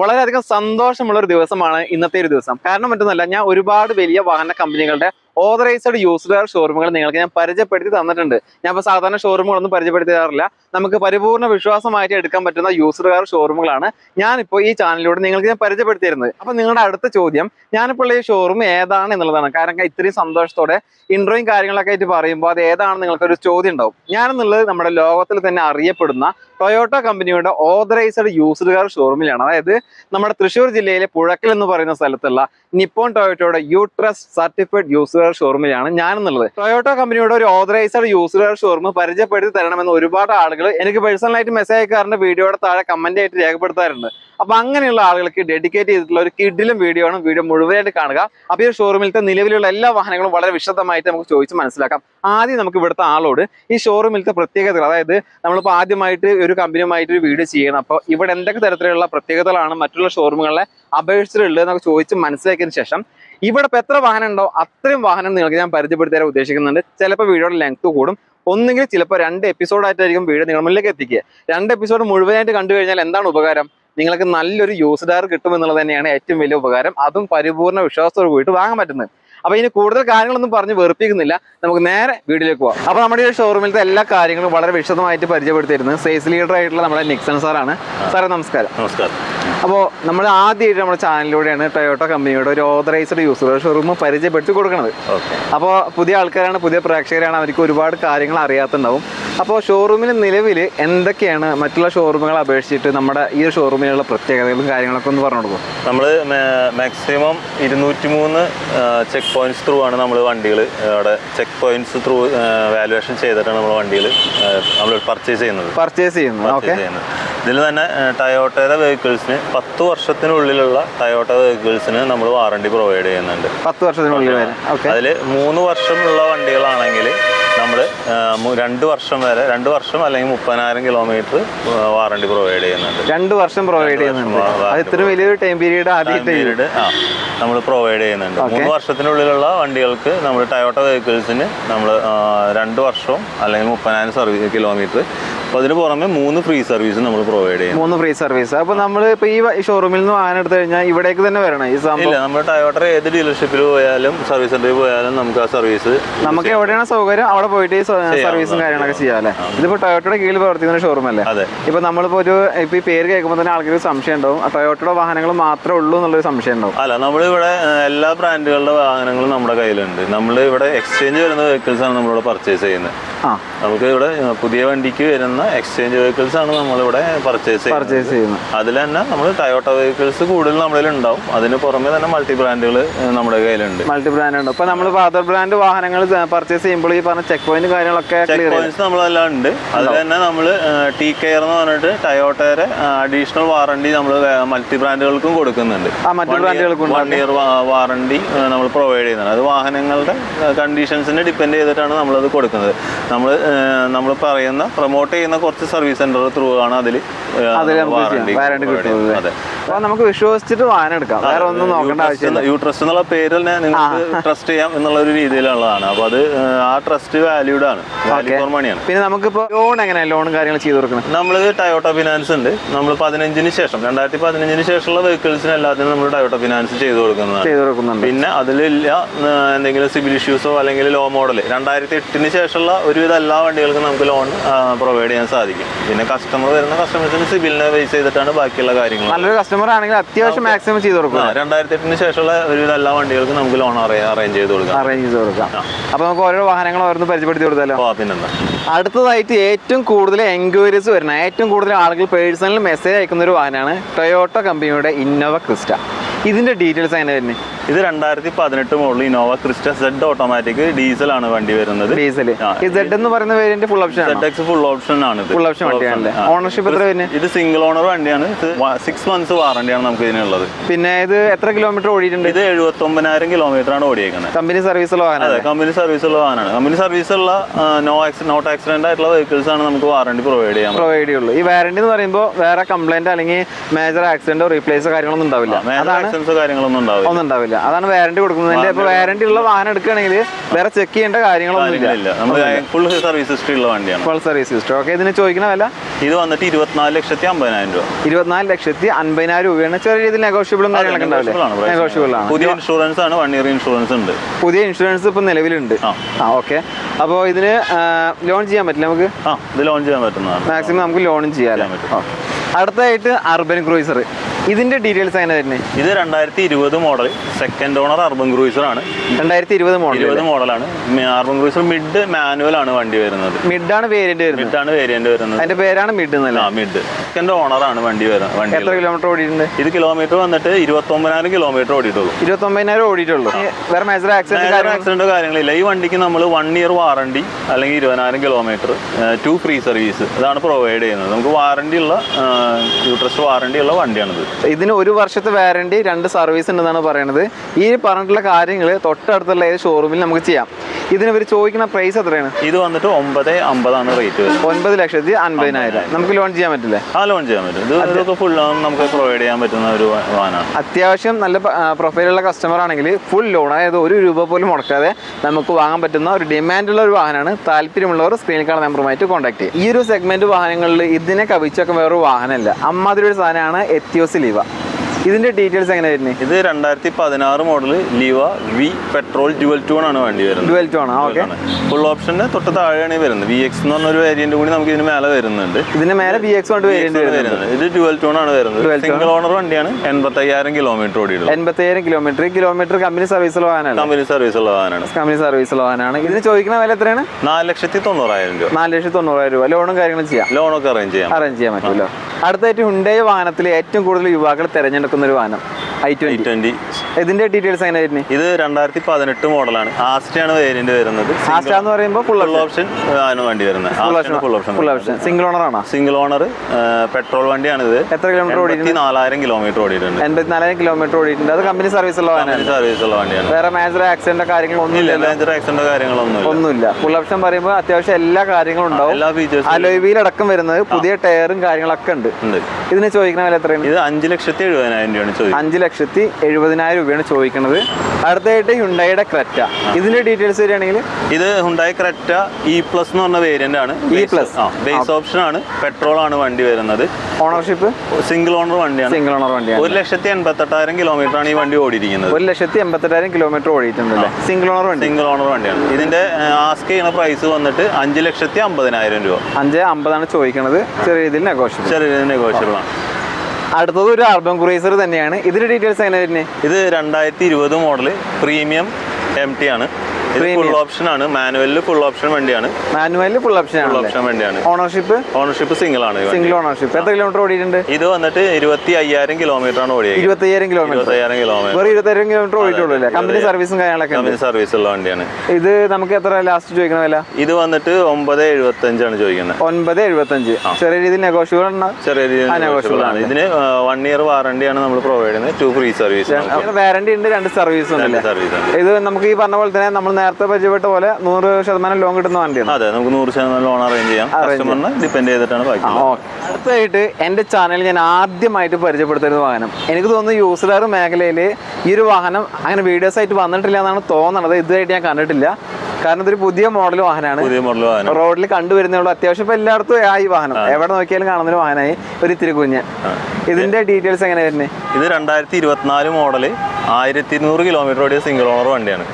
വളരെയധികം സന്തോഷമുള്ള ഒരു ദിവസമാണ് ഇന്നത്തെ ഒരു ദിവസം. കാരണം മറ്റൊന്നല്ല ഞാൻ ഒരുപാട് വലിയ വാഹന കമ്പനികളുടെ ഓതറൈസ്ഡ് യൂസ്ഡ് കാർ ഷോറൂമുകൾ നിങ്ങൾക്ക് ഞാൻ പരിചയപ്പെടുത്തി തന്നിട്ടുണ്ട്. ഞാൻ ഇപ്പോൾ സാധാരണ ഷോറൂമുകളൊന്നും പരിചയപ്പെടുത്തി തരാറില്ല. നമുക്ക് പരിപൂർണ വിശ്വാസമായിട്ട് എടുക്കാൻ പറ്റുന്ന യൂസ്ഡ് കാർ ഷോറൂമുകളാണ് ഞാനിപ്പോൾ ഈ ചാനലിലൂടെ നിങ്ങൾക്ക് ഞാൻ പരിചയപ്പെടുത്തി തരുന്നത്. അപ്പോൾ നിങ്ങളുടെ അടുത്ത ചോദ്യം ഞാനിപ്പോൾ ഈ ഷോറൂം ഏതാണ് എന്നുള്ളതാണ്. കാരണം ഇത്രയും സന്തോഷത്തോടെ ഇൻട്രോയും കാര്യങ്ങളൊക്കെ ആയിട്ട് പറയുമ്പോൾ അത് ഏതാണെന്ന് നിങ്ങൾക്കൊരു ചോദ്യം ഉണ്ടാവും. ഞാനെന്നുള്ളത് നമ്മുടെ ലോകത്തിൽ തന്നെ അറിയപ്പെടുന്ന ടൊയോട്ട കമ്പനിയുടെ ഓതറൈസ്ഡ് യൂസ്ഡ് കാർ ഷോറൂമിലാണ് അതായത് നമ്മുടെ തൃശ്ശൂർ ജില്ലയിലെ പുഴക്കൽ എന്ന് പറയുന്ന സ്ഥലത്തുള്ള Nippon ടൊയോട്ടയുടെ U Trust certified used car ഷോറൂമിലാണ് ഞാനെന്നുള്ളത്. ടൊയോട്ട കമ്പനിയുടെ ഒരു ഓതറൈസ്ഡ് യൂസ്ഡ് കാർ ഷോറൂം പരിചയപ്പെടുത്തി തരണമെന്ന് ഒരുപാട് ആളുകൾ എനിക്ക് പേഴ്സണലായിട്ട് മെസ്സേജ് അയക്കാറുണ്ട്. വീഡിയോയുടെ താഴെ കമന്റ് ആയിട്ട് രേഖപ്പെടുത്താറുണ്ട്. അപ്പൊ അങ്ങനെയുള്ള ആളുകൾക്ക് ഡെഡിക്കേറ്റ് ചെയ്തിട്ടുള്ള ഒരു കിഡിലും വീഡിയോ ആണ് വീഡിയോ മുഴുവനായിട്ട് കാണുക. അപ്പൊ ഈ ഷോറൂമിലത്തെ നിലവിലുള്ള എല്ലാ വാഹനങ്ങളും വളരെ വിശദമായിട്ട് നമുക്ക് ചോദിച്ച് മനസ്സിലാക്കാം. ആദ്യം നമുക്ക് ഇവിടുത്തെ ആളോട് ഈ ഷോറൂമിലത്തെ പ്രത്യേകതകൾ അതായത് നമ്മളിപ്പോൾ ആദ്യമായിട്ട് ഒരു കമ്പനിയുമായിട്ട് ഒരു വീഡിയോ ചെയ്യണം അപ്പോൾ ഇവിടെ എന്തൊക്കെ തരത്തിലുള്ള പ്രത്യേകതകളാണ് മറ്റുള്ള ഷോറൂമുകളെ അപേക്ഷിച്ചിട്ടുള്ളത് എന്നൊക്കെ ചോദിച്ച് മനസ്സിലാക്കിയതിന് ശേഷം ഇവിടെ ഇപ്പോൾ എത്ര വാഹനം ഉണ്ടോ അത്രയും വാഹനം നിങ്ങൾക്ക് ഞാൻ പരിചയപ്പെടുത്തി തരാൻ ഉദ്ദേശിക്കുന്നുണ്ട് ചിലപ്പോൾ വീഡിയോയുടെ ലെങ്ത് കൂടും. ഒന്നുകിൽ ചിലപ്പോൾ രണ്ട് എപ്പിസോഡായിട്ടായിരിക്കും വീഡിയോ നിങ്ങൾ മുന്നിലേക്ക് എത്തിക്കുക. രണ്ട് എപ്പിസോഡ് മുഴുവനായിട്ട് കണ്ടു കഴിഞ്ഞാൽ എന്താണ് ഉപകാരം? നിങ്ങൾക്ക് നല്ലൊരു യൂസ് ഡയർ കിട്ടും എന്നുള്ളത് തന്നെയാണ് ഏറ്റവും വലിയ ഉപകാരം. അതും പരിപൂർണ വിശ്വാസത്തോട് പോയിട്ട് വാങ്ങാൻ പറ്റുന്നത്. അപ്പൊ ഇനി കൂടുതൽ കാര്യങ്ങളൊന്നും പറഞ്ഞ് വെറുപ്പിക്കുന്നില്ല. നമുക്ക് നേരെ വീട്ടിലേക്ക് പോവാം. അപ്പൊ നമ്മുടെ ഈ ഷോറൂമിലത്തെ എല്ലാ കാര്യങ്ങളും വളരെ വിശദമായിട്ട് പരിചയപ്പെടുത്തിയിരുന്നത് സെയിൽസ് ലീഡർ ആയിട്ടുള്ള നമ്മുടെ നിക്സൺ സാറാണ്. സാറേ നമസ്കാരം. നമസ്കാരം. അപ്പോൾ നമ്മൾ ആദ്യമായിട്ട് നമ്മുടെ ചാനലിലൂടെയാണ് ടൊയോട്ട കമ്പനിയുടെ ഒരു ഓതറൈസ്ഡ് യൂസർ ഷോറൂം പരിചയപ്പെടുത്തി കൊടുക്കുന്നത് അപ്പോൾ പുതിയ ആൾക്കാരാണ് പുതിയ പ്രേക്ഷകരാണ് അവർക്ക് ഒരുപാട് കാര്യങ്ങൾ അറിയാത്തുണ്ടാവും. അപ്പോൾ ഷോറൂമിന് നിലവിൽ എന്തൊക്കെയാണ് മറ്റുള്ള ഷോറൂമുകളെ അപേക്ഷിച്ചിട്ട് നമ്മുടെ ഈ ഷോറൂമിലുള്ള പ്രത്യേകതകളും കാര്യങ്ങളൊക്കെ ഒന്ന് പറഞ്ഞു കൊടുക്കും നമ്മൾ മാക്സിമം ഇരുന്നൂറ്റി മൂന്ന് ചെക്ക് പോയിന്റ്സ് ത്രൂ ആണ് നമ്മൾ വണ്ടികൾ അവിടെ ചെക്ക് പോയിന്റ്സ് ത്രൂ വാലുവേഷൻ ചെയ്തിട്ടാണ് നമ്മൾ വണ്ടികൾ നമ്മൾ പർച്ചേസ് ചെയ്യുന്നത്. പർച്ചേസ് ചെയ്യുന്നത്. ഓക്കെ ഇതിൽ തന്നെ ടയോട്ടയുടെ വെഹിക്കിൾസിന് പത്ത് വർഷത്തിനുള്ളിലുള്ള ടയോട്ട വെഹിക്കിൾസിന് നമ്മൾ വാറണ്ടി പ്രൊവൈഡ് ചെയ്യുന്നുണ്ട്. പത്ത് വർഷത്തിനുള്ളിൽ അതിൽ മൂന്ന് വർഷമുള്ള വണ്ടികളാണെങ്കിൽ നമ്മൾ രണ്ട് വർഷം വരെ രണ്ട് വർഷം അല്ലെങ്കിൽ മുപ്പതിനായിരം കിലോമീറ്റർ വാറണ്ടി പ്രൊവൈഡ് ചെയ്യുന്നുണ്ട്. രണ്ട് വർഷം പ്രൊവൈഡ് ചെയ്യുന്നുണ്ട്. ഇത്ര വലിയൊരു ടൈം പീരീഡ് ആദ്യമായിട്ട് പീരീഡ് ആ നമ്മൾ പ്രൊവൈഡ് ചെയ്യുന്നുണ്ട്. മൂന്ന് വർഷത്തിനുള്ളിലുള്ള വണ്ടികൾക്ക് നമ്മൾ ടയോട്ട വെഹിക്കിൾസിന് നമ്മൾ രണ്ട് വർഷവും അല്ലെങ്കിൽ മുപ്പതിനായിരം സർവീസ് കിലോമീറ്റർ അപ്പോൾ അതിന് പുറമെ മൂന്ന് ഫ്രീ സർവീസ് നമ്മൾ പ്രൊവൈഡ് ചെയ്യും മൂന്ന് ഫ്രീ സർവീസ് അപ്പോൾ നമ്മൾ ഇപ്പൊ ഈ ഷോറൂമിൽ നിന്ന് വാഹനം എടുത്തു കഴിഞ്ഞാൽ ഇവിടേക്ക് തന്നെ വരണം ഈ സംഭവം? ഇല്ല നമ്മൾ ടയോട്ട ഏത് ഡീലർഷിപ്പിൽ പോയാലും സർവീസ് സെന്ററിൽ പോയാലും നമുക്ക് ആ സർവീസ് നമുക്ക് എവിടെയാണ് സൗകര്യം? അവിടെ പോയിട്ട് ഈ സർവീസും കാര്യങ്ങളൊക്കെ ചെയ്യാം അല്ലേ? ഇതിപ്പോ ടൊയോട്ടയുടെ കീഴിൽ പ്രവർത്തിക്കുന്ന ഷോറൂം അല്ലേ? അതെ. ഇപ്പൊ നമ്മളിപ്പോ ഒരു ഇപ്പൊ ഈ പേര് കേൾക്കുമ്പോൾ തന്നെ ആൾക്കൊരു സംശയം ഉണ്ടാവും. ടൊയോട്ടയുടെ വാഹനങ്ങൾ മാത്രമേ ഉള്ളൂ എന്നുള്ളൊരു സംശയം ഉണ്ടാവും. അല്ല നമ്മളിവിടെ എല്ലാ ബ്രാൻഡുകളുടെ വാഹനങ്ങളും നമ്മുടെ കയ്യിലുണ്ട്. നമ്മൾ ഇവിടെ എക്സ്ചേഞ്ച് വരുന്ന വെഹിക്കിൾസ് ആണ് നമ്മളിവിടെ പർച്ചേസ് ചെയ്യുന്നത്. നമുക്ക് ഇവിടെ പുതിയ വണ്ടിക്ക് വരുന്ന എക്സ്ചേഞ്ച് വെഹിക്കിൾസ് ആണ് നമ്മളിവിടെ പർച്ചേസ് പർച്ചേസ് ചെയ്യുന്നത്. അതിൽ തന്നെ നമ്മൾ ടയോട്ട വെഹിക്കിൾസ് കൂടുതൽ നമ്മളിൽ ഉണ്ടാവും. അതിന് പുറമെ തന്നെ മൾട്ടി ബ്രാൻഡുകൾ നമ്മുടെ കയ്യിലുണ്ട്. മൾട്ടി ബ്രാൻഡ് ഉണ്ട്. ഇപ്പൊ നമ്മൾ ഫാദർ ബ്രാൻഡ് വാഹനങ്ങൾ പർച്ചേസ് ചെയ്യുമ്പോൾ ഈ പറഞ്ഞ ചെക്ക് പോയിന്റ് കാര്യങ്ങളൊക്കെ ചെക്ക് പോയിന്റ്സ് നമ്മളെല്ലാം ഉണ്ട്. അതിൽ തന്നെ നമ്മൾ ടി കെയർ എന്ന് പറഞ്ഞിട്ട് ടയോട്ടയുടെ അഡീഷണൽ വാറണ്ടി നമ്മൾ മൾട്ടി ബ്രാൻഡുകൾക്കും കൊടുക്കുന്നുണ്ട്. മറ്റു ബ്രാൻഡുകൾക്കും വൺ ഇയർ വാറണ്ടി നമ്മൾ പ്രൊവൈഡ് ചെയ്യുന്നുണ്ട്. അത് വാഹനങ്ങളുടെ കണ്ടീഷൻസിനെ ഡിപ്പെൻഡ് ചെയ്തിട്ടാണ് നമ്മളത് കൊടുക്കുന്നത്. നമ്മൾ നമ്മൾ പറയുന്ന പ്രൊമോട്ട് ചെയ്യുന്ന കുറച്ച് സർവീസ് സെന്റർ ത്രൂ ആണ് അതിൽ അപ്പൊ നമുക്ക് വിശ്വസിച്ചിട്ട് വാഹനം എടുക്കാം. വേറെ ഒന്നും നോക്കേണ്ട ആവശ്യമില്ല. യു ട്രസ്റ്റ് എന്നുള്ള പേര് തന്നെ നിങ്ങൾക്ക് ട്രസ്റ്റ് ചെയ്യാം എന്നുള്ള ഒരു രീതിയിലുള്ളതാണ്. അപ്പൊ അത് ആ ട്രസ്റ്റ് വാല്യൂഡ് ആണ്. മണിയാണ് പിന്നെ നമുക്കിപ്പോ ലോൺ എങ്ങനെയാ? ലോണും കാര്യങ്ങൾ ചെയ്തു കൊടുക്കണം? നമ്മൾ ടയോട്ട ഫിനാൻസ് ഉണ്ട്. നമ്മൾ പതിനഞ്ചിന് ശേഷം രണ്ടായിരത്തി പതിനഞ്ചിന് ശേഷമുള്ള വെഹിക്കിൾസിന് എല്ലാത്തിനും നമ്മൾ ടയോട്ട ഫിനാൻസ് ചെയ്തു കൊടുക്കുന്നതാണ്. പിന്നെ അതിലില്ല എന്തെങ്കിലും സിവിൽ ഇഷ്യൂസോ അല്ലെങ്കിൽ ലോ മോഡൽ രണ്ടായിരത്തി എട്ടിന് ശേഷമുള്ള ഒരുവിധ എല്ലാ വണ്ടികൾക്കും നമുക്ക് ലോൺ പ്രൊവൈഡ് ചെയ്യാൻ സാധിക്കും. പിന്നെ കസ്റ്റമർ വരുന്ന കസ്റ്റമേഴ്സിന് സിബിലിനെ ബേസ് ചെയ്തിട്ടാണ് ബാക്കിയുള്ള കാര്യങ്ങൾ. നല്ലൊരു കസ്റ്റമർ ആണെങ്കിൽ അത്യാവശ്യം മാക്സിമം ചെയ്ത് കൊടുക്കും രണ്ടായിരത്തി എട്ടിന് ശേഷമുള്ള ഒരുവിധ എല്ലാ വണ്ടികൾക്കും നമുക്ക് ലോൺ അറേഞ്ച് ചെയ്ത് കൊടുക്കാം. അറേഞ്ച് ചെയ്ത് കൊടുക്കാം. അപ്പൊ നമുക്ക് ഓരോ വാഹനങ്ങൾ ഓരോന്ന് പരിചയപ്പെടുത്തി കൊടുത്താലോ? പിന്നെന്താ അടുത്തതായിട്ട് ഏറ്റവും കൂടുതൽ എൻക്വയറീസ് വരുന്ന ഏറ്റവും കൂടുതൽ ആളുകൾ പേഴ്സണൽ മെസ്സേജ് അയക്കുന്ന ഒരു വാഹനമാണ് ടൊയോട്ട കമ്പനിയുടെ ഇന്നോവ ക്രിസ്റ്റ ഇതിന്റെ ഡീറ്റെയിൽസ് എങ്ങനെ വരുന്നത് ഇത് രണ്ടായിരത്തി പതിനെട്ട് model Innova Crysta Z automatic diesel ആണ് വണ്ടി വരുന്നത്. ഡീസൽ സെഡ് എന്ന് പറയുന്ന variant full option Z X full option ആണ് ഫുൾ ഓപ്ഷൻ വണ്ടിയാണ്. ഓണർഷിപ്പ് എത്ര വരുന്നത് ഇത് സിംഗിൾ ഓണർ വണ്ടിയാണ്. ഇത് സിക്സ് മന്ത്സ് വാറണ്ടിയാണ് നമുക്ക് ഇതിനുള്ളത്. പിന്നെ ഇത് എത്ര കിലോമീറ്റർ ഓടിയിട്ടുണ്ട്? ഇത് എഴുപത്തി ഒമ്പതിനായിരം കിലോമീറ്റർ ആണ് ഓടിയേക്കുന്നത് കമ്പനി സർവീസ് ഉള്ള വാഹനം അതെ കമ്പനി സർവീസ് ഉള്ള വാഹനമാണ്. കമ്പനി സർവീസ് ഉള്ള നോ നോട്ട് ആക്സിഡന്റ് ആയിട്ടുള്ള വെഹിക്കിൾസ് ആണ് നമുക്ക് വാറണ്ടി പ്രൊവൈഡ് ചെയ്യാൻ പ്രൊവൈഡ് ചെയ്യുള്ളൂ. ഈ വാറണ്ടി എന്ന് പറയുമ്പോൾ വേറെ കംപ്ലൈന്റ് അല്ലെങ്കിൽ മേജർ ആക്സിഡന്റോ റീപ്ലേസ് കാര്യങ്ങളൊന്നും ഉണ്ടാവില്ല. അതാണ് ലൈസൻസ് കാര്യങ്ങളൊന്നും ഉണ്ടാവില്ല. ഒന്നും ഉണ്ടാവില്ല. അതാണ് വാറണ്ടി കൊടുക്കുന്നതിന്റെ ഇപ്പൊ വാറണ്ടി ഉള്ള വാഹനം എടുക്കുകയാണെങ്കിൽ വേറെ ചെക്ക് ചെയ്യേണ്ട കാര്യങ്ങളൊന്നും ഇല്ല. ഫുൾ സർവീസ് ഹിസ്റ്ററി ഉള്ള വണ്ടിയാണ്. ഫുൾ സർവീസ് ഓക്കെ ഇതിന് ചോദിക്കുന്ന വില? ഇത് വന്നിട്ട് ഇരുപത്തിനാല് ലക്ഷത്തി അമ്പതിനായിരം രൂപ. ഇരുപത്തിനാല് ലക്ഷത്തി അൻപതിനായിരം രൂപയാണ്. ചെറിയ രീതിയിൽ നെഗോഷ്യബിളും കാര്യങ്ങളൊക്കെ ഉണ്ടാവില്ലേ. നെഗോഷ്യബിൾ ആണ്. പുതിയ ഇൻഷുറൻസ് ആണ് വൺ ഇയർ ഇൻഷുറൻസ് ഉണ്ട്. പുതിയ ഇൻഷുറൻസ് ഇപ്പൊ നിലവിലുണ്ട്. ആ. ഓക്കെ അപ്പോൾ ഇതിന് ലോൺ ചെയ്യാൻ പറ്റില്ല നമുക്ക്? ആ ഇത് ലോൺ ചെയ്യാൻ പറ്റുന്നതാണ്. മാക്സിമം നമുക്ക് ലോണും ചെയ്യാൻ പറ്റും. അടുത്തായിട്ട് അടുത്തതായിട്ട് അർബൻ ക്രൂയിസർ ഇതിന്റെ ഡീറ്റെയിൽസ് എങ്ങനെ വരുന്നത് ഇത് രണ്ടായിരത്തി ഇരുപത് model second owner Urban Cruiser ആണ് രണ്ടായിരത്തി ഇരുപത് മോഡൽ ഇരുപത് മോഡലാണ് അർബൻ ക്രൂസർ മിഡ് മാനുവൽ ആണ് വണ്ടി വരുന്നത്. ആണ് വേരിയന്റ് വരുന്നത്. മിഡ് ആണ് വേരിയന്റ് വരുന്നത്. അതിന്റെ പേരാണ് മിഡ് എന്നല്ല? മിഡ് സെക്കൻഡ് ഓണർ ആണ് വണ്ടി വരുന്നത് എത്ര കിലോമീറ്റർ ഓടിയിട്ടുണ്ട്? ഇത് കിലോമീറ്റർ വന്നിട്ട് ഇരുപത്തി ഒമ്പതിനായിരം കിലോമീറ്റർ ഓടിയിട്ടുള്ളൂ. ഇരുപത്തൊമ്പതിനായിരം ഓടിയിട്ടുള്ളൂ. വേറെ മേജർ ആക്സിഡന്റ് ആക്സിഡന്റ് കാര്യങ്ങളില്ല. ഈ വണ്ടിക്ക് നമ്മൾ വൺ ഇയർ വാറണ്ടി അല്ലെങ്കിൽ ഇരുപതിനായിരം കിലോമീറ്റർ ടു ഫ്രീ സർവീസ് ഇതാണ് പ്രൊവൈഡ് ചെയ്യുന്നത്. നമുക്ക് വാറണ്ടി ഉള്ള യൂട്രസ്റ്റ് വാറണ്ടി ഉള്ള വണ്ടിയാണിത്. ഇതിന് ഒരു വർഷത്തെ വാറണ്ടി രണ്ട് സർവീസ് ഉണ്ടെന്നാണ് പറയുന്നത് ഈ പറഞ്ഞിട്ടുള്ള കാര്യങ്ങൾ തൊട്ടടുത്തുള്ള ഏത് ഷോറൂമിൽ നമുക്ക് ചെയ്യാം. ഇതിന് ഇവർ ചോദിക്കുന്ന പ്രൈസ് എത്രയാണ്? ഇത് വന്നിട്ട് ഒമ്പത് അമ്പതാണ് റേറ്റ് ഒൻപത് ലക്ഷത്തി അൻപതിനായിരം. നമുക്ക് ലോൺ ചെയ്യാൻ പറ്റില്ലേ? ആ ലോൺ ചെയ്യാൻ പറ്റും. ഇതൊക്കെ ഫുൾ നമുക്ക് പ്രൊവൈഡ് ചെയ്യാൻ പറ്റുന്ന ഒരു വാ- വാഹനമാണ് അത്യാവശ്യം നല്ല പ്രൊഫൈലുള്ള കസ്റ്റമർ ആണെങ്കിൽ ഫുൾ ലോൺ അതായത് ഒരു രൂപ പോലും മുടക്കാതെ നമുക്ക് വാങ്ങാൻ പറ്റുന്ന ഒരു ഡിമാൻഡുള്ള ഒരു വാഹനമാണ്. താല്പര്യമുള്ളവർ സ്ക്രീനിൽ കാണുന്ന നമ്പറുമായിട്ട് കോൺടാക്ട് ചെയ്യും ഈ ഒരു സെഗ്മെന്റ് വാഹനങ്ങളിൽ ഇതിനെ കവിച്ചൊക്കെ വേറൊരു വാഹനമല്ല. അമ്മാതിരി ഒരു സാധനമാണ് എത്തിയോസ് ലീവ ഇതിന്റെ ഡീറ്റെയിൽസ് എങ്ങനെ വരുന്നത് ഇത് രണ്ടായിരത്തി പതിനാറ് model Liva V petrol dual tone ആണ് വണ്ടി വരുന്നത്. ഡ്യുവൽ ടോൺ ഓക്കെ ഫുൾ ഓപ്ഷന് തൊട്ട് താഴെയാണ് വരുന്നത്. വി എക്സ് എന്ന് പറഞ്ഞ ഒരു വേരിയന്റ് കൂടി നമുക്ക് ഇതിന് മേലെ വരുന്നുണ്ട്. ഇതിന് മേലെ വി എക്സ് കൊണ്ട് വേരിയന്റ് വരുന്നത്. ഇത് ഡ്യുവൽ ടൂൺ ആണ് വരുന്നത്. സിംഗിൾ ഓണർ വണ്ടിയാണ്. എൺപത്തി അയ്യായിരം കിലോമീറ്റർ ഓടിയിട്ടുള്ളത്. എൺപത്തയ്യായിരം കിലോമീറ്റർ കിലോമീറ്റർ കമ്പനി സർവീസുള്ള വാഹനമാണ് കമ്പനി സർവീസ് ഉള്ള വാഹനമാണ്. കമ്പനി സർവീസുള്ള വാഹനമാണ്. ഇതിന് ചോദിക്കുന്ന വില എത്രയാണ്? നാല് ലക്ഷത്തി തൊണ്ണൂറായിരം രൂപ. നാല് ലക്ഷത്തി തൊണ്ണൂറായിരം രൂപ. ലോണും കാര്യങ്ങളും ചെയ്യാം. ലോണൊക്കെ അറേഞ്ച് ചെയ്യാം. അറേഞ്ച് ചെയ്യാൻ പറ്റുമല്ലോ അടുത്തായിട്ട് ഹുണ്ടേ വാഹനത്തിൽ ഏറ്റവും കൂടുതൽ യുവാക്കൾ തിരഞ്ഞെടുക്കുന്ന ഒരു വാഹനം. ഐ ട്വന്റി ഇതിന്റെ ഡീറ്റെയിൽസ് എങ്ങനെ വരുന്നത് ഇത് രണ്ടായിരത്തി പതിനെട്ട് മോഡലാണ്. ആണ് വേരിയന്റ് വരുന്നത്. ആസ്റ്റ എന്ന് പറയുമ്പോൾ ഫുൾ ഓപ്ഷൻ ആണ് വണ്ടി വരുന്നത്. Full option full option single owner ആണോ? സിംഗിൾ ഓണർ പെട്രോൾ വണ്ടിയാണ് ഇത് എത്ര കിലോമീറ്റർ ഓടിയിട്ടുണ്ട്? നാലായിരം കിലോമീറ്റർ ഓടിയിട്ടുണ്ട്. എൺപത്തിനാലായിരം കിലോമീറ്റർ ഓടിയിട്ടുണ്ട്. അത് കമ്പനി സർവീസ് ഉള്ള സർവീസ് ഉള്ള വണ്ടിയാണ്. വേറെ മേജർ ആക്സിഡന്റ് കാര്യങ്ങൾ ഇല്ല മേജർ ആക്സിഡന്റ് കാര്യങ്ങളൊന്നുമില്ല. ഒന്നുമില്ല. ഫുൾ ഓപ്ഷൻ പറയുമ്പോൾ അത്യാവശ്യം എല്ലാ കാര്യങ്ങളും ഉണ്ടാവും. എല്ലാ ഫീച്ചേഴ്സും അലോയിൽ അടക്കം വരുന്നത് പുതിയ ടയറും കാര്യങ്ങളൊക്കെ ഉണ്ട്. ഇതിന് ചോദിക്കുന്ന വില എത്രയാണ്? ഇത് അഞ്ച് ലക്ഷത്തി എഴുപതിനായിരം രൂപയാണ് ചോദിക്കുന്നത്. അഞ്ച് ലക്ഷത്തി എഴുപതിനായിരം രൂപയാണ് ചോദിക്കുന്നത് അടുത്തായിട്ട് ഹുണ്ടായിയുടെ ക്രെറ്റ ഇതിന്റെ ഡീറ്റെയിൽസ് വരികയാണെങ്കിൽ ഇത് ഹുണ്ടായി ക്രെറ്റ ഇ പ്ലസ് എന്ന് പറഞ്ഞ വേരിയന്റ് ആണ്. ഇ പ്ലസ് ബേസ് ഓപ്ഷൻ ആണ്. പെട്രോൾ ആണ് വണ്ടി വരുന്നത്. ഓണർഷിപ്പ് സിംഗിൾ ഓണർ വണ്ടിയാണ്. സിംഗിൾ ഓണർ വണ്ടിയാണ്. ഒരു ലക്ഷത്തി എൺപത്തെട്ടായിരം കിലോമീറ്റർ ആണ് ഈ വണ്ടി ഓടിയിരിക്കുന്നത്. ഒരു ലക്ഷത്തി എൺപത്തെട്ടായിരം കിലോമീറ്റർ ഓടിയിട്ടുണ്ട് സിംഗിൾ ഓണർ വണ്ടി. സിംഗിൾ ഓണർ വണ്ടിയാണ്. ഇതിന്റെ ആസ്ക് ചെയ്യുന്ന പ്രൈസ് വന്നിട്ട് അഞ്ച് ലക്ഷത്തി അമ്പതിനായിരം രൂപ. അഞ്ച് അമ്പതാണ് ചോദിക്കുന്നത് ചെറിയ രീതിയിൽ നെഗോഷ്യബിൾ ചെറിയ രീതിയിൽ നെഗോഷ്യബിൾ ആണ്. അടുത്തത് ഒരു ആർബൻ ക്രൂസർ തന്നെയാണ്. ഇതിന്റെ ഡീറ്റെയിൽസ് എങ്ങനെ വരുന്നത് ഇത് രണ്ടായിരത്തി ഇരുപത് മോഡൽ പ്രീമിയം എം ടി ആണ്. ഫുൾ ഓപ്ഷൻ ആണ്. മാനുവലിൽ ഫുൾ ഓപ്ഷൻ വണ്ടിയാണ്. മാനുവലിൽ ഫുൾ ഓപ്ഷൻ ഫുൾ ഓപ്ഷൻ വണ്ടിയാണ്. ഓണർഷിപ്പ് ഓണർഷിപ്പ് സിംഗിൾ ആണ് സിംഗിൾ ഓണർഷിപ്പ് എത്ര കിലോമീറ്റർ ഓടിയിട്ടുണ്ട്? ഇത് വന്നിട്ട് ഇരുപത്തി അയ്യായിരം കിലോമീറ്റർ ആണ് ഓടിയത് ഇരുപത്തയ്യായിരം കിലോമീറ്റർ കിലോമീറ്റർ വെറും ഇരുപത്തയ്യായിരം കിലോമീറ്റർ ഓടിയിട്ടുള്ളൂ അല്ലേ? കമ്പനി സർവീസും കാര്യങ്ങളൊക്കെ കമ്പനി സർവീസ് ഉള്ള വണ്ടിയാണ്. ഇത് നമുക്ക് എത്ര ലാസ്റ്റ് ചോദിക്കുന്ന വില? ഇത് വന്നിട്ട് ഒമ്പത് എഴുപത്തി അഞ്ചാണ് ചോദിക്കുന്നത്. ഒൻപത് എഴുപത്തഞ്ച് ചെറിയ രീതിയിൽ നെഗോഷ്യബിൾ ആണ്? ചെറിയ രീതിയിൽ negotiable ആണ് ഇതിന് വൺ ഇയർ വാറണ്ടിയാണ് നമ്മൾ പ്രൊവൈഡ് ചെയ്യുന്നത്. ടു ഫ്രീ സർവീസ് വാറണ്ടി ഉണ്ട് രണ്ട് സർവീസ് ഉണ്ട് സർവീസ് ഇത് നമുക്ക് ഈ പറഞ്ഞ പോലെ തന്നെ നമ്മൾ നേരത്തെ പരിചയപ്പെട്ട പോലെ നൂറ് ശതമാനം ലോൺ കിട്ടുന്ന വണ്ടിയാണ്. അതെ നമുക്ക് നൂറ് ശതമാനം ലോൺ അറേഞ്ച് ചെയ്യാം. കസ്റ്റമറിനെ ഡിപ്പെൻഡ് ചെയ്തിട്ടാണ് ബാക്കി അടുത്തായിട്ട് എന്റെ ചാനലിൽ ഞാൻ ആദ്യമായിട്ട് പരിചയപ്പെടുത്തുന്ന വാഹനം. എനിക്ക് തോന്നുന്നു യൂസർ മേഖലയിൽ ഈ ഒരു വാഹനം അങ്ങനെ വീഡിയോസ് ആയിട്ട് വന്നിട്ടില്ല എന്നാണ് തോന്നണത്. ഇതുമായിട്ട് ഞാൻ കണ്ടിട്ടില്ല. കാരണം ഇതൊരു പുതിയ മോഡൽ വാഹനമാണ്. പുതിയ മോഡൽ വാഹനം. റോഡിൽ കണ്ടുവരുന്നേ ഉള്ളൂ അത്യാവശ്യം ഇപ്പൊ എല്ലായിടത്തും ആയി വാഹനം. എവിടെ നോക്കിയാലും കാണുന്ന ഒരു വാഹനമായി ഒരു ഇത്തിരി കുഞ്ഞ്. ഇതിന്റെ ഡീറ്റെയിൽസ് എങ്ങനെ വരുന്നത് ഇത് രണ്ടായിരത്തി ഇരുപത്തിനാല് മോഡൽ ആയിരത്തി ഇരുന്നൂറ് കിലോമീറ്റർ ഓടിയ സിംഗിൾ ഓണർ വണ്ടിയാണ്.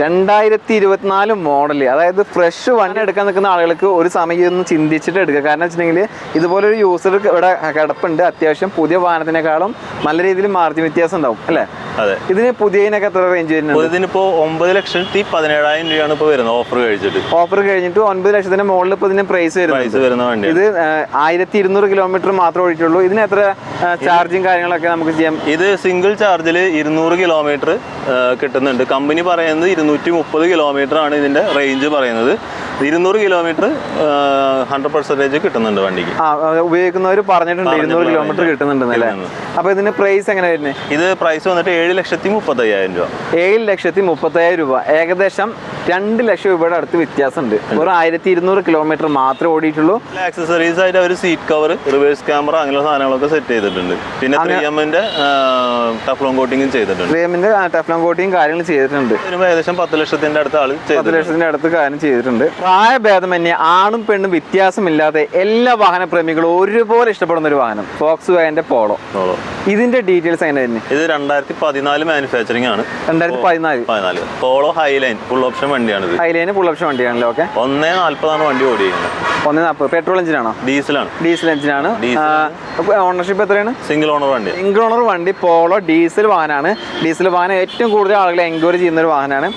രണ്ടായിരത്തി ഇരുപത്തിനാല് മോഡൽ അതായത് ഫ്രഷ് വണ്ടി എടുക്കാൻ നിൽക്കുന്ന ആളുകൾക്ക് ഒരു സമയം ഒന്ന് ചിന്തിച്ചിട്ട് എടുക്കുക. കാരണം വെച്ചിട്ടുണ്ടെങ്കിൽ ഇതുപോലൊരു യൂസർ ഇവിടെ കിടപ്പുണ്ട്. അത്യാവശ്യം പുതിയ വാഹനത്തിനേക്കാളും നല്ല രീതിയിൽ മാർജിൻ വ്യത്യാസം ഉണ്ടാവും അല്ലേ? അതെ. ഇതിന് പുതിയതിനൊക്കെ എത്ര റേഞ്ച് വരുന്നത് ഇതിനിപ്പോ ഒമ്പത് ലക്ഷത്തി പതിനേഴായിരം രൂപയാണ് ഇപ്പോൾ വരുന്നത് ഓഫർ കഴിച്ചിട്ട്. ഓഫർ കഴിഞ്ഞിട്ട് ഒൻപത് ലക്ഷത്തിന്റെ മുകളിൽ ഇപ്പൊ ഇതിന് പ്രൈസ് വരുന്നത് ഇത് ആയിരത്തി ഇരുന്നൂറ് കിലോമീറ്റർ മാത്രമേ ഒഴിച്ചുള്ളൂ ഇതിന് എത്ര ചാർജിങ് കാര്യങ്ങളൊക്കെ നമുക്ക് ചെയ്യാം? ഇത് സിംഗിൾ ചാർജിൽ ഇരുന്നൂറ് കിലോമീറ്റർ കിട്ടുന്നുണ്ട്. കമ്പനി പറയുന്നത് ഇരുന്നൂറ്റി മുപ്പത് കിലോമീറ്റർ ആണ് ഇതിന്റെ റേഞ്ച് പറയുന്നത്. ഇരുന്നൂറ് കിലോമീറ്റർ ഹൺഡ്രഡ് പെർസെന്റേജ് കിട്ടുന്നുണ്ട് വണ്ടിക്ക്. ഉപയോഗിക്കുന്നവർ പറഞ്ഞിട്ടുണ്ട് ഇരുന്നൂറ് കിലോമീറ്റർ കിട്ടുന്നുണ്ടെന്നല്ലേ അപ്പൊ ഇതിന് പ്രൈസ് എങ്ങനെ വരുന്നത് ഇത് പ്രൈസ് വന്നിട്ട് ഏഴ് ലക്ഷത്തി മുപ്പത്തയ്യായിരം രൂപ. ഏഴ് ലക്ഷത്തി മുപ്പത്തയ്യായിരം രൂപ. ഏകദേശം രണ്ട് ലക്ഷം രൂപയുടെ അടുത്ത് വ്യത്യാസമുണ്ട്. ഒരു ആയിരത്തി ഇരുന്നൂറ് കിലോമീറ്റർ മാത്രമേ ഓടിയിട്ടുള്ളൂ. ആക്സസറീസ് ആയിട്ട് അവർ സീറ്റ് കവർ റിവേഴ്സ് ക്യാമറ അങ്ങനെയുള്ള സാധനങ്ങളൊക്കെ സെറ്റ് ചെയ്തിട്ടുണ്ട്. പിന്നെ ത്രീ എമ്മിന്റെ ടഫ്ലോൺ കോട്ടിങ്ങും ചെയ്തിട്ടുണ്ട്. ത്രീ എമ്മിന്റെ ടഫ്ലോൺ കോട്ടിങ് കാര്യങ്ങൾ ചെയ്തിട്ടുണ്ട്. ഏകദേശം പത്ത് ലക്ഷത്തിന്റെ അടുത്ത് ആൾ പത്ത് ലക്ഷത്തിന്റെ അടുത്ത് കാര്യം ചെയ്തിട്ടുണ്ട്. പ്രായഭേദമന്യേ ആണും പെണ്ണും വ്യത്യാസമില്ലാതെ എല്ലാ വാഹന പ്രേമികളും ഒരുപോലെ ഇഷ്ടപ്പെടുന്ന ഒരു വാഹനം. ഫോക്സ് വാഗന്റെ പോളോ. ഇതിന്റെ ഡീറ്റെയിൽസ് എങ്ങനെ തന്നെ ഇത് രണ്ടായിരത്തി പതിനാല് മാനുഫാക്ചറിംഗ് ആണ്. രണ്ടായിരത്തി പതിനാല്. പതിനാല് പോളോ ഹൈലൈൻ ഫുൾ ഓപ്ഷൻ വണ്ടിയാണ് ഹൈലൈൻ ഫുൾ ഓപ്ഷൻ വണ്ടിയാണല്ലോ ഓക്കെ ഒന്നേ നാല്പതാണ് വണ്ടി ഓടിക്കുന്നത് ഒന്നേ നാൽപ്പത് പെട്രോൾ എഞ്ചിനാണോ ഡീസലാണ് ഡീസൽ എഞ്ചിനാണ്. ഓണർഷിപ്പ് എത്രയാണ്? സിംഗിൾ ഓണർ വണ്ടി. സിംഗിൾ ഓണർ വണ്ടി പോളോ ഡീസൽ വാഹനമാണ് ഡീസൽ വാഹനം ഏറ്റവും കൂടുതൽ ആളുകളെ എൻക്വയറി ചെയ്യുന്ന ഒരു വാഹനമാണ്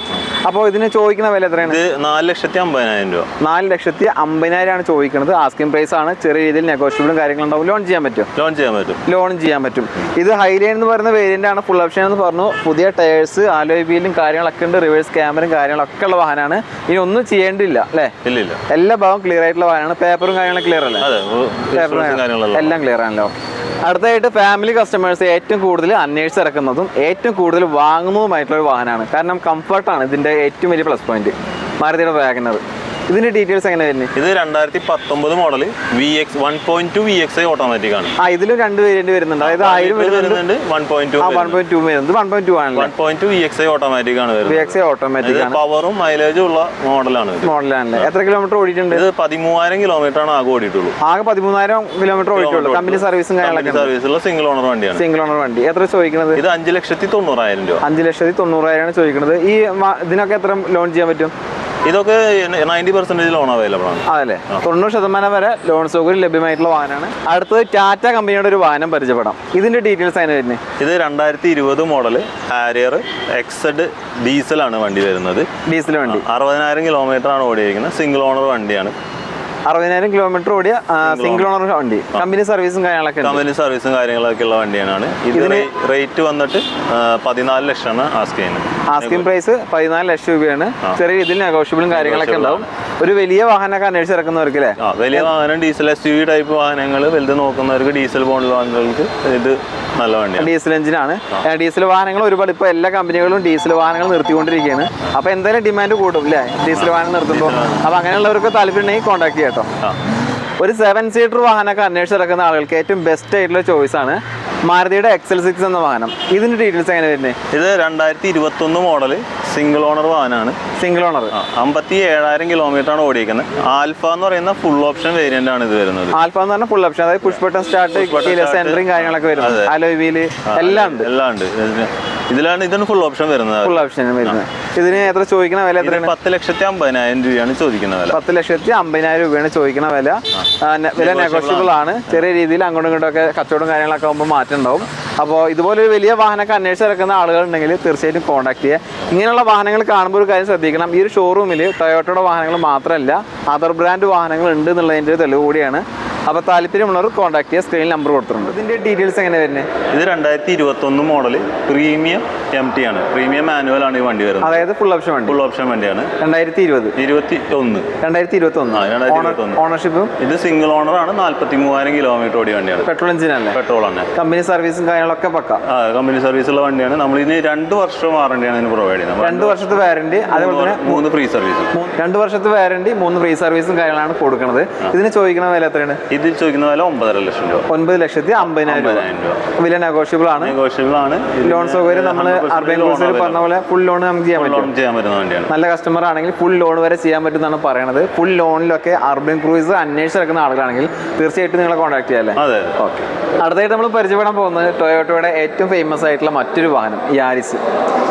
അപ്പോൾ ഇതിന് ചോദിക്കുന്ന വില എത്രയാണ്? ഇത് നാല് ലക്ഷത്തി അമ്പതിനായിരം രൂപ. നാല് ലക്ഷത്തി അമ്പതിനായിരമാണ് ചോദിക്കുന്നത്. ആസ്കിംഗ് പ്രൈസ് ആണ്. ചെറിയ രീതിയിൽ നെഗോഷ്യബിളും കാര്യങ്ങളുണ്ടാവും ലോൺ ചെയ്യാൻ പറ്റും ലോൺ ചെയ്യാൻ പറ്റും. ലോൺ ചെയ്യാൻ പറ്റും. ഇത് ഹൈലൈൻ എന്ന് പറയുന്ന വേരിയന്റ് ആണ്. ഫുൾ ഓപ്ഷൻ എന്ന് പറഞ്ഞു. പുതിയ ടയേഴ്സ് ആലോയ് വീലും കാര്യങ്ങളൊക്കെ ഉണ്ട്. റിവേഴ്സ് ക്യാമറയും കാര്യങ്ങളൊക്കെ ഉള്ള വാഹനമാണ്. ഇനി ഒന്നും ചെയ്യേണ്ടില്ല അല്ലേ? ഇല്ല ഇല്ല. എല്ലാ ഭാഗവും ക്ലിയർ ആയിട്ടുള്ള വാഹനമാണ്. പേപ്പറും കാര്യങ്ങളും ക്ലിയർ അല്ലേ? കാര്യങ്ങളെല്ലാം എല്ലാം ക്ലിയർ ആണല്ലോ. അടുത്തായിട്ട് ഫാമിലി കസ്റ്റമേഴ്സ് ഏറ്റവും കൂടുതൽ അന്വേഷിച്ച് ഇറക്കുന്നതും ഏറ്റവും കൂടുതൽ വാങ്ങുന്നതുമായിട്ടുള്ള ഒരു വാഹനമാണ്. കാരണം കംഫർട്ടാണ് ഇതിന്റെ ഏറ്റവും വലിയ പ്ലസ് പോയിന്റ് മാരുതിയുടെ വാഗനർ ഇതിന്റെ ഡീറ്റെയിൽസ് എങ്ങനെ വരുന്നത് ഇത് രണ്ടായിരത്തി പത്തൊമ്പത് model V X one point two V X I automatic ആണ്. ആ ഇതിലും രണ്ട് വേരിയന്റ് വരുന്നുണ്ട്. അതായത് ആയിരം വരുന്നുണ്ട്. One point two one point two വരുന്നത് വൺ പോയിന്റ് ടു ആണല്ലോ? One point two V X automatic ആണ് വി എക്സ് ഓട്ടോമാറ്റിക് ആണ്. പവറും മൈലേജും ഉള്ള മോഡലാണ് മോഡലാണ് എത്ര കിലോമീറ്റർ ഓടിയിട്ടുണ്ട്? ഇത് പതിമൂവായിരം കിലോമീറ്റർ ആണ് ആകെ ഓടിയിട്ടുള്ളൂ. ആകെ പതിമൂന്നായിരം കിലോമീറ്റർ ഓടിയിട്ടുള്ളൂ. കമ്പനി സർവീസും കാര്യങ്ങളൊക്കെ സർവീസുള്ള സിംഗിൾ ഓണർ വണ്ടിയാണ്. സിംഗിൾ ഓണർ വണ്ടി. എത്ര ചോദിക്കുന്നത് ഇത് അഞ്ച് ലക്ഷത്തി തൊണ്ണൂറായിരം രൂപ. അഞ്ച് ലക്ഷത്തി തൊണ്ണൂറായിരമാണ് ചോദിക്കുന്നത് ഈ ഇതിനൊക്കെ എത്ര ലോൺ ചെയ്യാൻ പറ്റും? ഇതൊക്കെ നയന്റി പെർസെന്റേജ് ലോൺ അവൈലബിൾ ആണ്. അതല്ലേ തൊണ്ണൂറ് ശതമാനം വരെ ലോൺ സൗകര്യം ലഭ്യമായിട്ടുള്ള വാഹനമാണ്. അടുത്തത് ടാറ്റ കമ്പനിയുടെ ഒരു വാഹനം പരിചയപ്പെടാം. ഇതിന്റെ ഡീറ്റെയിൽസ് അതിന് വരുന്നത് ഇത് രണ്ടായിരത്തി ഇരുപത് മോഡൽ ഹാരിയർ എക്സഡ് ഡീസലാണ് വണ്ടി വരുന്നത്. ഡീസൽ വണ്ടി. അറുപതിനായിരം കിലോമീറ്റർ ആണ് ഓടിയിരിക്കുന്നത്. സിംഗിൾ ഓണർ വണ്ടിയാണ്. അറുപതിനായിരം കിലോമീറ്റർ ഓടിയ സിംഗിൾ ഓണർ വണ്ടി. കമ്പനി സർവീസും കാര്യങ്ങളൊക്കെ കമ്പനി സർവീസും കാര്യങ്ങളൊക്കെ ഉള്ള വണ്ടിയാണ്. ഇതിന് റേറ്റ് വന്നിട്ട് പതിനാല് ലക്ഷമാണ് ആസ്ക് ആസ്കിങ് ആസ്കിംഗ് പ്രൈസ് പതിനാല് ലക്ഷം രൂപയാണ്. ചെറിയ രീതിയിൽ നെഗോഷ്യബിളും കാര്യങ്ങളൊക്കെ ഉണ്ടാവും. ഒരു വലിയ വാഹനമൊക്കെ അന്വേഷിച്ചിറക്കുന്നവർക്ക് അല്ലേ വലിയ വാഹനം ഡീസൽ എസ് യു ടൈപ്പ് വാഹനങ്ങൾ വലുത് നോക്കുന്നവർക്ക് ഡീസൽ ബോണ്ടിൽ വാഹനങ്ങൾക്ക് ഇത് നല്ല വണ്ടിയാണ്. ഡീസൽ എഞ്ചിനാണ് ഡീസൽ വാഹനങ്ങൾ ഒരുപാട് ഇപ്പോൾ എല്ലാ കമ്പനികളും ഡീസൽ വാഹനങ്ങൾ നിർത്തിക്കൊണ്ടിരിക്കുകയാണ്. അപ്പോൾ എന്തായാലും ഡിമാൻഡ് കൂടും അല്ലേ ഡീസൽ വാഹനം നിർത്തുമ്പോൾ അപ്പോൾ അങ്ങനെയുള്ളവർക്ക് താല്പര്യം ഉണ്ടെങ്കിൽ കോൺടാക്ട് ചെയ്യാം കേട്ടോ ഒരു സെവൻ സീറ്റർ വാഹനമൊക്കെ അന്വേഷിച്ചിറക്കുന്ന ആളുകൾക്ക് ഏറ്റവും ബെസ്റ്റ് ആയിട്ടുള്ള ചോയ്സ് ആണ് മാരുതിയുടെ എക്സൽ സിക്സ് എന്ന വാഹനം. ഇതിന്റെ ഡീറ്റെയിൽസ് എങ്ങനെ വരുന്നത് ഇത് രണ്ടായിരത്തി ഇരുപത്തി ഒന്ന് മോഡൽ സിംഗിൾ ഓണർ വാഹനമാണ്. സിംഗിൾ ഓണർ അമ്പത്തി ഏഴായിരം കിലോമീറ്റർ ആണ് ഓടിയിരിക്കുന്നത് ആൽഫ എന്ന് പറയുന്ന ഫുൾ ഓപ്ഷൻ വേരിയന്റ് ആണ് ഇത് വരുന്നത്. ആൽഫ എന്ന് പറഞ്ഞാൽ ഫുൾ ഓപ്ഷൻ അതായത് പുഷ് ബട്ടൺ സ്റ്റാർട്ട്. സെന്ററിങ് കാര്യങ്ങളൊക്കെ വരുന്നത്. അലോയ് വീൽ എല്ലാം ഉണ്ട്. എല്ലാം ഉണ്ട്. ഇതിലാണ് ഇതിന് ഫുൾ ഓപ്ഷൻ വരുന്നത്. ഫുൾ ഓപ്ഷൻ വരുന്നത്. ഇതിന് എത്ര ചോദിക്കുന്ന വില എത്ര പത്ത് ലക്ഷത്തി അമ്പതിനായിരം രൂപയാണ് ചോദിക്കുന്ന വില. പത്ത് ലക്ഷത്തി അമ്പതിനായിരം രൂപയാണ് ചോദിക്കുന്ന വില. വില നെഗോഷ്യബിൾ ആണ്. ചെറിയ രീതിയിൽ അങ്ങോട്ടും ഇങ്ങോട്ടും ഒക്കെ കച്ചവടം കാര്യങ്ങളൊക്കെ ആകുമ്പോൾ മാറ്റം ഉണ്ടാവും. അപ്പോൾ ഇതുപോലെ ഒരു വലിയ വാഹനമൊക്കെ അന്വേഷിച്ച് ഇറക്കുന്ന ആളുകളുണ്ടെങ്കിൽ തീർച്ചയായിട്ടും കോൺടാക്ട് ചെയ്യുക ഇങ്ങനെയുള്ള വാഹനങ്ങൾ കാണുമ്പോൾ ഒരു കാര്യം ശ്രദ്ധിക്കണം. ഈ ഒരു ഷോറൂമിൽ ടൊയോട്ടയുടെ വാഹനങ്ങൾ മാത്രമല്ല അതർ ബ്രാൻഡ് വാഹനങ്ങൾ ഉണ്ട് എന്നുള്ളതിന്റെ ഒരു തെളിവ് കൂടിയാണ്. അപ്പോൾ താല്പര്യമുള്ളവർ കോൺടാക്ട് ചെയ്യുക സ്ക്രീനിൽ നമ്പർ കൊടുത്തിട്ടുണ്ട്. ഇതിന്റെ ഡീറ്റെയിൽസ് എങ്ങനെ വരുന്നത് ഇത് രണ്ടായിരത്തി ഇരുപത്തൊന്ന് മോഡൽ പ്രീമിയം എം ടി ആണ്. പ്രീമിയം മാനുവൽ ആണ് ഈ വണ്ടി വരുന്നത്. അതായത് ഫുൾ ഓപ്ഷൻ വണ്ടി. ഫുൾ ഓപ്ഷൻ വണ്ടിയാണ്. രണ്ടായിരത്തി ഇരുപത് ഇരുപത്തി ഒന്ന് രണ്ടായിരത്തി ഇരുപത്തി ഒന്ന് ആ, 2021. ഓണർഷിപ്പും ഇത് സിംഗിൾ ഓണർ ആണ്. നാല്പത്തി മൂവായിരം കിലോമീറ്റർ ഓടിയ വണ്ടിയാണ്. പെട്രോൾ എഞ്ചിനല്ലേ പെട്രോൾ ആണ്. കമ്പനി സർവീസും കാര്യങ്ങളൊക്കെ പക്ക? കമ്പനി സർവീസ് ഉള്ള വണ്ടിയാണ്. നമ്മൾ ഇതിന് രണ്ട് വർഷം വാറണ്ടിയാണ് ഇതിന് പ്രൊവൈഡ് ചെയ്യുന്നത്. രണ്ട് വർഷത്തെ വാറണ്ടി അതേപോലെ തന്നെ മൂന്ന് ഫ്രീ സർവീസും രണ്ട് വർഷത്തെ വാറണ്ടി മൂന്ന് ഫ്രീ സർവീസും കാര്യങ്ങളാണ് കൊടുക്കുന്നത്. ഇതിന് ചോദിക്കുന്ന വില എത്രയാണ്? ഇതിൽ ചോദിക്കുന്ന വില ഒമ്പതര ലക്ഷം രൂപ. ഒൻപത് ലക്ഷത്തി അമ്പതിനായിരം രൂപ. ഒമ്പതിനായിരം വില നെഗോഷ്യബിൾ ആണ്. നെഗോഷ്യബിൾ ആണ്. ലോൺ സൗകര്യം നമ്മൾ അർബൻ ക്രൂസിൽ പറഞ്ഞ പോലെ ഫുൾ ലോൺ നമുക്ക് ചെയ്യാൻ പറ്റും. ചെയ്യാൻ പറ്റുന്ന വണ്ടിയാണ്. നല്ല കസ്റ്റമർ ആണെങ്കിൽ ഫുൾ ലോൺ വരെ ചെയ്യാൻ പറ്റും എന്നാണ് പറയുന്നത് ഫുൾ ലോണിലൊക്കെ അർബൻ ക്രൂയിസ് അന്വേഷിച്ചിറക്കുന്ന ആളുകളാണെങ്കിൽ തീർച്ചയായിട്ടും നിങ്ങളെ കോൺടാക്ട് ചെയ്യാം അല്ലേ? അതെ ഓക്കെ അടുത്തായിട്ട് നമ്മൾ പരിചയപ്പെടാൻ പോകുന്നത് ടൊയോട്ടോയുടെ ഏറ്റവും ഫേമസ് ആയിട്ടുള്ള മറ്റൊരു വാഹനം യാരിസ്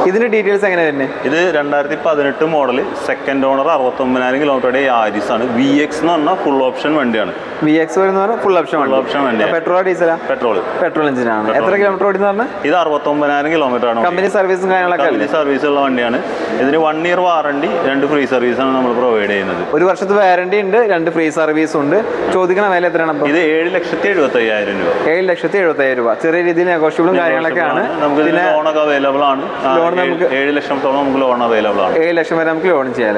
ഇതിന്റെ ഡീറ്റെയിൽസ് എങ്ങനെ തന്നെ ഇത് രണ്ടായിരത്തി പതിനെട്ട് മോഡൽ സെക്കൻഡ് ഓണർ അറുപത്തൊമ്പതിനായിരം കിലോമീറ്ററുടെ യാരിസ് ആണ്. വി എക്സ് എന്ന് പറഞ്ഞാൽ ഫുൾ ഓപ്ഷൻ വണ്ടിയാണ്. വി എക്സ് വരുന്ന ഫുൾ ഓപ്ഷൻ ഫുൾ ഓപ്ഷൻ വണ്ടിയാണ് പെട്രോൾ ഡീസലാ പെട്രോൾ പെട്രോൾ എഞ്ചിനാണ് എത്ര കിലോമീറ്റർ ഓടിന്ന് പറഞ്ഞാൽ ഇത് അറുപത്തൊമ്പതിനായിരം കിലോമീറ്റർ ആണ് കമ്പനി സർവീസും കാര്യങ്ങളൊക്കെ കമ്പനി സർവീസ് ഉള്ള വണ്ടിയാണ്. ഇതിന് വൺ ഇയർ വാറണ്ടി രണ്ട് ഫ്രീ സർവീസ് ആണ് നമ്മൾ പ്രൊവൈഡ് ചെയ്യുന്നത്. ഒരു വർഷത്തെ വാറണ്ടി ഉണ്ട് രണ്ട് ഫ്രീ സർവീസ് ഉണ്ട്. ചോദിക്കണ വില എത്രയാണ് ഇത് ഏഴ് ലക്ഷത്തി എഴുപത്തി അയ്യായിരം രൂപ. ഏഴ് ലക്ഷത്തി എഴുപത്തി രൂപ. ചെറിയ രീതിയിൽ നെഗോഷ്യബിളും കാര്യങ്ങളൊക്കെ ആണ്. നമുക്ക് പിന്നെ ലോണൊക്കെ അവൈലബിൾ ആണ്. ലോൺ നമുക്ക് ഏഴ് ലക്ഷത്തോളം നമുക്ക് ലോൺ അവൈലബിൾ ആണ്. ഏഴ് ലക്ഷം വരെ നമുക്ക് ലോൺ ചെയ്യാം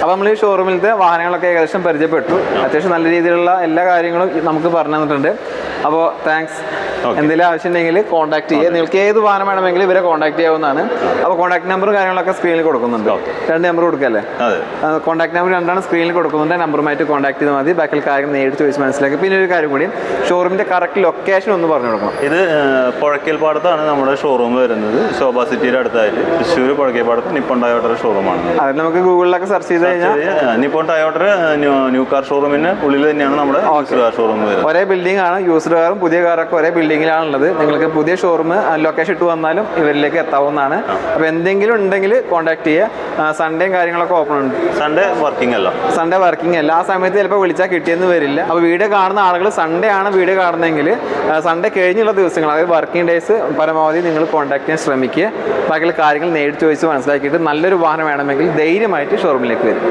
അപ്പൊ നമ്മൾ ഈ ഷോറൂമിലത്തെ വാഹനങ്ങളൊക്കെ ഏകദേശം പരിചയപ്പെട്ടു. അത്യാവശ്യം നല്ല രീതിയിലുള്ള എല്ലാ കാര്യങ്ങളും നമുക്ക് പറഞ്ഞു തന്നിട്ടുണ്ട് അപ്പോൾ താങ്ക്സ് എന്തെങ്കിലും ആവശ്യം ഉണ്ടെങ്കിൽ കോൺടാക്ട് ചെയ്യുക നിങ്ങൾക്ക് ഏത് വാഹനം വേണമെങ്കിലും ഇവരെ കോൺടാക്ട് ചെയ്യാവുന്നതാണ്. അപ്പോൾ കോൺടാക്ട് നമ്പർ കാര്യങ്ങളൊക്കെ സ്ക്രീനിൽ കൊടുക്കുന്നുണ്ട്. രണ്ട് നമ്പർ കൊടുക്കല്ലേ? കോൺടാക്ട് നമ്പർ രണ്ടാണ് സ്ക്രീനിൽ കൊടുക്കുന്നുണ്ട്. നമ്പറുമായിട്ട് കോൺടാക്ട് ചെയ്താൽ മതി. ബാക്കിൽ കാര്യം നേരിട്ട് ചോദിച്ച് മനസ്സിലാക്കി. പിന്നെ ഒരു കാര്യം കൂടി ഷോറൂമിന്റെ കറക്റ്റ് ലൊക്കേഷൻ ഒന്ന് പറഞ്ഞു കൊടുക്കണം. ഇത് പുഴക്കൽ പാടത്താണ് നമ്മുടെ ഷോറൂം വരുന്നത്. ശോഭ സിറ്റിയുടെ അടുത്തായിട്ട്. തൃശ്ശൂർ പുഴക്കൽ പാടത്ത് നിപ്പോൺ ടയോട്ടർ ഷോറൂമാണ് അത് നമുക്ക് ഗൂഗിളിലൊക്കെ സെർച്ച് ചെയ്ത് കഴിഞ്ഞാൽ നിപ്പോൺ ടയോട്ടർ ന്യൂ കാർ ഷോറൂമിന് ഉള്ളിൽ തന്നെയാണ് നമ്മുടെ ഷോറൂം വരുന്നത്. ഒരേ ബിൽഡിംഗ് ആണ്. യൂസ്ഡ് കാറും പുതിയ കാറൊക്കെ ഒരേ ബിൽഡിങ്ങിലാണുള്ളത് നിങ്ങൾക്ക് പുതിയ ഷോറൂം ലൊക്കേഷൻ ഇട്ട് വന്നാലും ഇവരിലേക്ക് എത്താവുന്നതാണ്. അപ്പോൾ എന്തെങ്കിലും ഉണ്ടെങ്കിൽ കോൺടാക്ട് ചെയ്യുക. സൺഡേയും കാര്യങ്ങളൊക്കെ ഓപ്പൺ ഉണ്ട്. സൺഡേ വർക്കിംഗ് അല്ല. സൺഡേ വർക്കിംഗ് അല്ല ആ സമയത്ത് ചിലപ്പോൾ വിളിച്ചാൽ കിട്ടിയെന്ന് വരില്ല. അപ്പോൾ വീഡിയോ കാണുന്ന ആളുകൾ സൺഡേ ആണ് വീഡിയോ കാണുന്നതെങ്കിൽ സൺഡേ കഴിഞ്ഞുള്ള ദിവസങ്ങൾ അതായത് വർക്കിംഗ് ഡേയ്സ് പരമാവധി നിങ്ങൾ കോൺടാക്ട് ചെയ്യാൻ ശ്രമിക്കുക. ബാക്കിയുള്ള കാര്യങ്ങൾ നേരിട്ട് ചോദിച്ച് മനസ്സിലാക്കിയിട്ട് നല്ലൊരു വാഹനം വേണമെങ്കിൽ ധൈര്യമായിട്ട് ഷോറൂമിലേക്ക് വരും